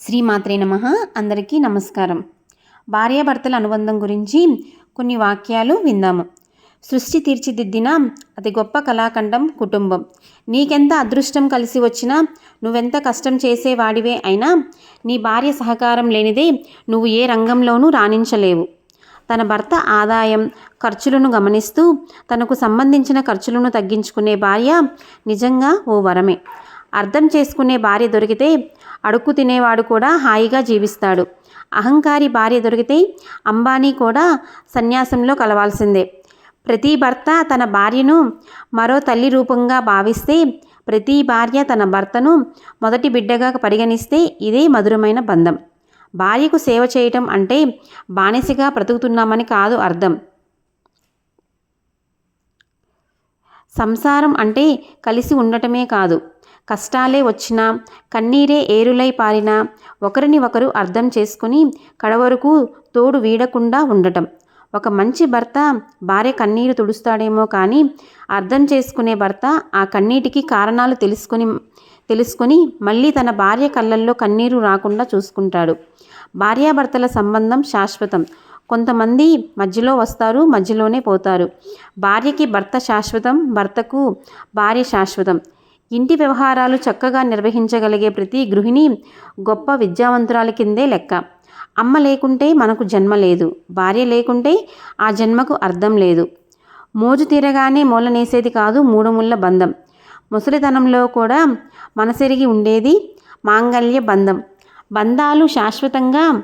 శ్రీమాత్రే నమ. అందరికీ నమస్కారం. భార్యాభర్తల అనుబంధం గురించి కొన్ని వాక్యాలు విందాము. సృష్టి తీర్చిదిద్దిన అతి గొప్ప కళాఖండం కుటుంబం. నీకెంత అదృష్టం కలిసి వచ్చినా నువ్వెంత కష్టం చేసేవాడివే అయినా నీ భార్య సహకారం లేనిదే నువ్వు ఏ రంగంలోనూ రాణించలేవు. తన భర్త ఆదాయం ఖర్చులను గమనిస్తూ తనకు సంబంధించిన ఖర్చులను తగ్గించుకునే భార్య నిజంగా ఓ వరమే. అర్థం చేసుకునే భార్య దొరికితే అడుక్కు తినేవాడు కూడా హాయిగా జీవిస్తాడు. అహంకారి భార్య దొరికితే అంబానీ కూడా సన్యాసంలో కలవాల్సిందే. ప్రతి భర్త తన భార్యను మరో తల్లి రూపంగా భావిస్తే ప్రతి భార్య తన భర్తను మొదటి బిడ్డగా పరిగణిస్తే ఇదే మధురమైన బంధం. భార్యకు సేవ చేయటం అంటే బానిసగా బ్రతుకుతున్నామని కాదు అర్థం. సంసారం అంటే కలిసి ఉండటమే కాదు. కష్టాలే వచ్చినా కన్నీరే ఏరులై పారినా ఒకరిని ఒకరు అర్థం చేసుకుని కడవరకు తోడు వీడకుండా ఉండటం. ఒక మంచి భర్త భార్య కన్నీరు తుడుస్తాడేమో కానీ అర్థం చేసుకునే భర్త ఆ కన్నీటికి కారణాలు తెలుసుకుని తెలుసుకొని మళ్ళీ తన భార్య కళ్ళల్లో కన్నీరు రాకుండా చూసుకుంటాడు. భార్యాభర్తల సంబంధం శాశ్వతం. కొంతమంది మధ్యలో వస్తారు మధ్యలోనే పోతారు. భార్యకి భర్త శాశ్వతం భర్తకు భార్య శాశ్వతం. ఇంటి వ్యవహారాలు చక్కగా నిర్వహించగలిగే ప్రతి గృహిణి గొప్ప విద్యావంతురాలి కిందే లెక్క. అమ్మ లేకుంటే మనకు జన్మ లేదు. భార్య లేకుంటే ఆ జన్మకు అర్థం లేదు. మోజు తీరగానే మూలనేసేది కాదు మూడుముళ్ళ బంధం. ముసలితనంలో కూడా మనసెరిగి ఉండేది మాంగల్య బంధం. బంధాలు శాశ్వతంగా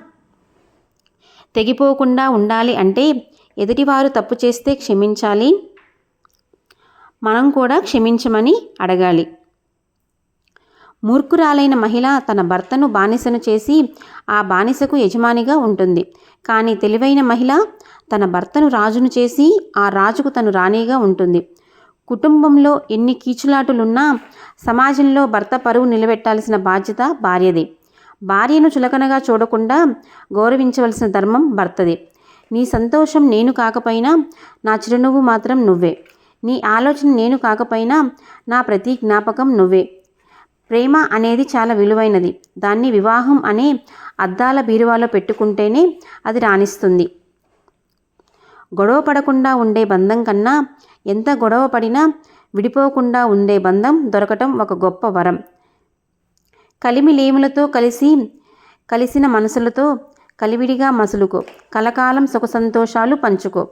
తెగిపోకుండా ఉండాలి అంటే ఎదుటివారు తప్పు చేస్తే క్షమించాలి. మనం కూడా క్షమించమని అడగాలి. మూర్ఖురాలైన మహిళ తన భర్తను బానిసను చేసి ఆ బానిసకు యజమానిగా ఉంటుంది. కానీ తెలివైన మహిళ తన భర్తను రాజును చేసి ఆ రాజుకు తను రాణిగా ఉంటుంది. కుటుంబంలో ఎన్ని కీచులాటులున్నా సమాజంలో భర్త పరువు నిలబెట్టాల్సిన బాధ్యత భార్యది. భార్యను చులకనగా చూడకుండా గౌరవించవలసిన ధర్మం భర్తది. నీ సంతోషం నేను కాకపోయినా నా చిరునవ్వు మాత్రం నువ్వే. నీ ఆలోచన నేను కాకపోయినా నా ప్రతి జ్ఞాపకం నువ్వే. ప్రేమ అనేది చాలా విలువైనది. దాన్ని వివాహం అనే అద్దాల బీరువాలో పెట్టుకుంటేనే అది రాణిస్తుంది. గొడవ పడకుండా ఉండే బంధం కన్నా ఎంత గొడవ పడినా విడిపోకుండా ఉండే బంధం దొరకటం ఒక గొప్ప వరం. కలిమిలేములతో కలిసి కలిసిన మనసులతో కలివిడిగా మసులుకో. కలకాలం సుఖ సంతోషాలు పంచుకో.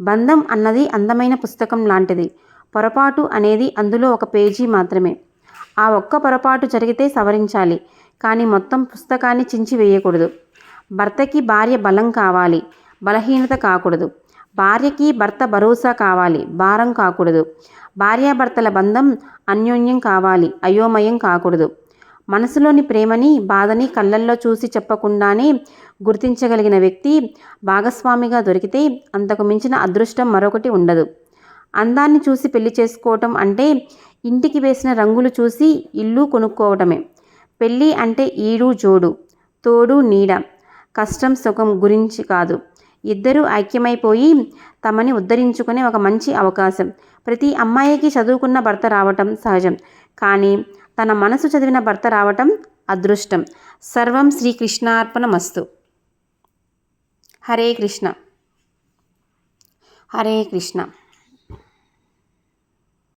బంధం అన్నది అందమైన పుస్తకం లాంటిది. పొరపాటు అనేది అందులో ఒక పేజీ మాత్రమే. ఆ ఒక్క పొరపాటు జరిగితే సవరించాలి. కానీ మొత్తం పుస్తకాన్ని చించి వేయకూడదు. భర్తకి భార్య బలం కావాలి. బలహీనత కాకూడదు. భార్యకి భర్త భరోసా కావాలి. భారం కాకూడదు. భార్యాభర్తల బంధం అన్యోన్యం కావాలి. అయోమయం కాకూడదు. మనసులోని ప్రేమని బాధని కళ్ళల్లో చూసి చెప్పకుండానే గుర్తించగలిగిన వ్యక్తి భాగస్వామిగా దొరికితే అంతకు మించిన అదృష్టం మరొకటి ఉండదు. అందాన్ని చూసి పెళ్ళి చేసుకోవటం అంటే ఇంటికి వేసిన రంగులు చూసి ఇల్లు కొనుక్కోవటమే. పెళ్ళి అంటే ఈడు జోడు తోడు నీడ కష్టం సుఖం గురించి కాదు. ఇద్దరూ ఐక్యమైపోయి తమని ఉద్ధరించుకునే ఒక మంచి అవకాశం. ప్రతి అమ్మాయికి చదువుకున్న భర్త రావటం సహజం. కానీ తన మనసు చదివిన భర్త రావటం అదృష్టం. సర్వం శ్రీకృష్ణార్పణమస్తు హరే కృష్ణ. హరే కృష్ణ.